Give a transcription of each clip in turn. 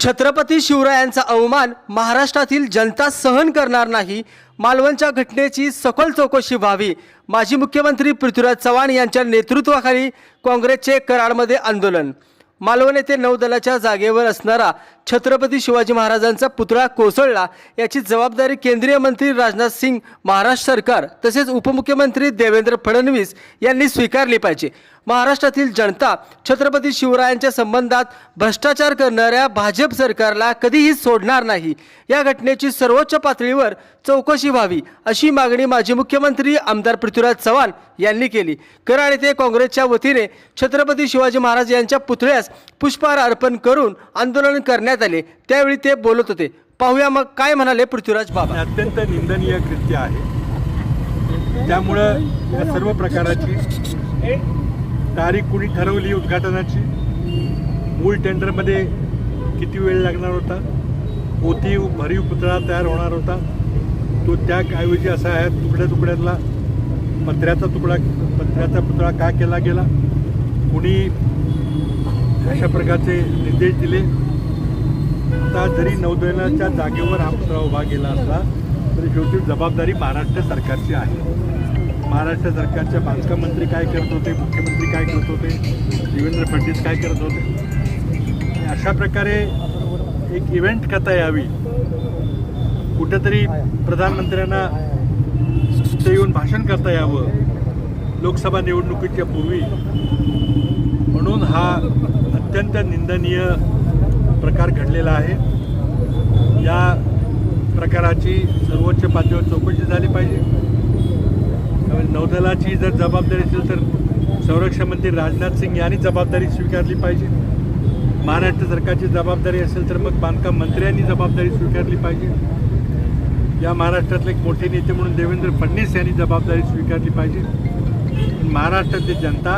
छत्रपती शिवरायांचा अवमान महाराष्ट्रातील जनता सहन करणार नाही. मालवणच्या घटनेची सखोल चौकशी व्हावी. माजी मुख्यमंत्री पृथ्वीराज चव्हाण यांच्या नेतृत्वाखाली काँग्रेसचे कराडमध्ये आंदोलन. मालवण येथे नौदलाच्या जागेवर असणारा छत्रपती शिवाजी महाराजांचा पुतळा कोसळला. याची जबाबदारी केंद्रीय मंत्री राजनाथ सिंग महाराष्ट्र सरकार तसेच उपमुख्यमंत्री देवेंद्र फडणवीस यांनी स्वीकारली पाहिजे. महाराष्ट्रातील जनता छत्रपती शिवरायांच्या संबंधात भ्रष्टाचार करणाऱ्या भाजप सरकारला कधीही सोडणार नाही. या घटनेची सर्वोच्च पातळीवर चौकशी व्हावी अशी मागणी माजी मुख्यमंत्री आमदार पृथ्वीराज चव्हाण यांनी केली. कराड येथे काँग्रेसच्या वतीने छत्रपती शिवाजी महाराज यांच्या पुतळ्यास पुष्पहार अर्पण करून आंदोलन करण्यात आले त्यावेळी ते बोलत होते. पाहूया मग काय म्हणाले पृथ्वीराज बाबा. अत्यंत निंदनीय कृत्य आहे. त्यामुळं या सर्व प्रकाराची तारीख कुणी ठरवली उद्घाटनाची? मूळ टेंडरमध्ये किती वेळ लागणार होता? पोती भरीव पुतळा तयार होणार होता? तो त्याऐवजी असा आहे तुकड्या तुकड्यातला पत्र्याचा तुकडा पत्र्याचा पुतळा का केला गेला? कुणी अशा प्रकारचे निर्देश दिले? आता जरी नौदलाच्या जागेवर हा पुतळा उभा केला असला तरी शेवटी जबाबदारी महाराष्ट्र सरकारची आहे. महाराष्ट्र सरकारच्या बांधकाम मंत्री काय करत होते मुख्यमंत्री काय करत होते देवेंद्र फडणवीस काय करत होते? अशा प्रकारे एक इव्हेंट करता यावी. कुठेतरी प्रधानमंत्र्यांना ते येऊन भाषण करता यावं लोकसभा निवडणुकीच्या पूर्वी. म्हणून हा अत्यंत निंदनीय प्रकार घडलेला आहे. या प्रकाराची सर्वोच्च पातळीवर चौकशी झाली पाहिजे. नौदलाची जर जबाबदारी असेल तर संरक्षण मंत्री राजनाथ सिंग यांनी जबाबदारी स्वीकारली पाहिजे. महाराष्ट्र सरकारची जबाबदारी असेल तर मग बांधकाम मंत्र्यांनी जबाबदारी स्वीकारली पाहिजे. या महाराष्ट्रातले एक मोठे नेते म्हणून देवेंद्र फडणवीस यांनी जबाबदारी स्वीकारली पाहिजे. महाराष्ट्रातली जनता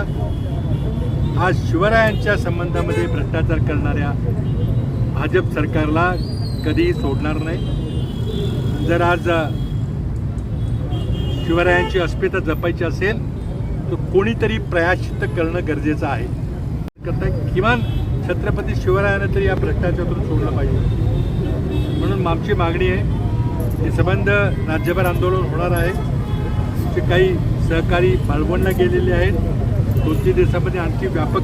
आज शिवरायांच्या संबंधामध्ये भ्रष्टाचार करणाऱ्या भाजप सरकारला कधीही सोडणार नाही. जर आज शिवरायांची अस्मिता जपायची असेल तर कोणीतरी प्रयाशित करणं गरजेचं आहे. करता किमान छत्रपती शिवरायानं तरी या भ्रष्टाचारातून सोडलं पाहिजे. म्हणून आमची मागणी आहे. हे संबंध राज्यभर आंदोलन होणार आहे. जे काही सहकारी मालवणला गेलेले आहेत दोन तीन दिवसामध्ये आणखी व्यापक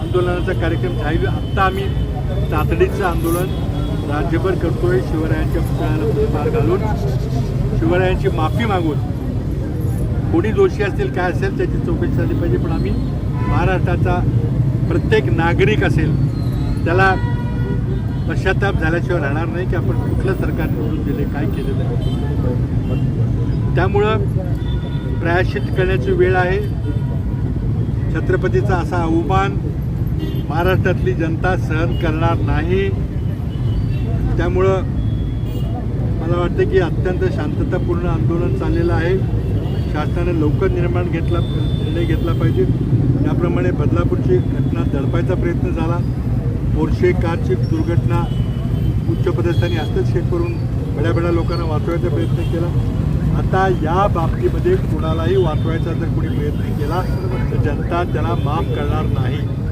आंदोलनाचा कार्यक्रम झाली आत्ता आम्ही तातडीचं आंदोलन राज्यभर करतोय. शिवरायांच्या पुतळ्याला पुष्पहार घालून. शिवरायांची माफी मागून. कोणी दोषी असतील काय असेल त्याची चौकशी झाली पाहिजे. पण आम्ही महाराष्ट्राचा प्रत्येक नागरिक असेल त्याला पश्चाताप झाल्याशिवाय राहणार नाही की आपण कुठलं सरकार निवडून दिले काय केलेलं आहे. त्यामुळं प्रायश्चित करण्याची वेळ आहे. छत्रपतीचा असा अवमान महाराष्ट्रातली जनता सहन करणार नाही. त्यामुळं मला वाटतं की अत्यंत शांततापूर्ण आंदोलन चाललेलं आहे. शासनाने लवकर निर्माण घेतला निर्णय घेतला पाहिजे. त्याप्रमाणे बदलापूरची घटना दडपायचा प्रयत्न झाला. पोर्शे कारची दुर्घटना उच्चपदस्थानी हस्तक्षेप करून बड्या बड्या लोकांना वाचवायचा प्रयत्न केला. आता या बाबतीमध्ये कुणालाही वाचवायचा जर कोणी प्रयत्न केला. तर जनता त्याला माफ करणार नाही.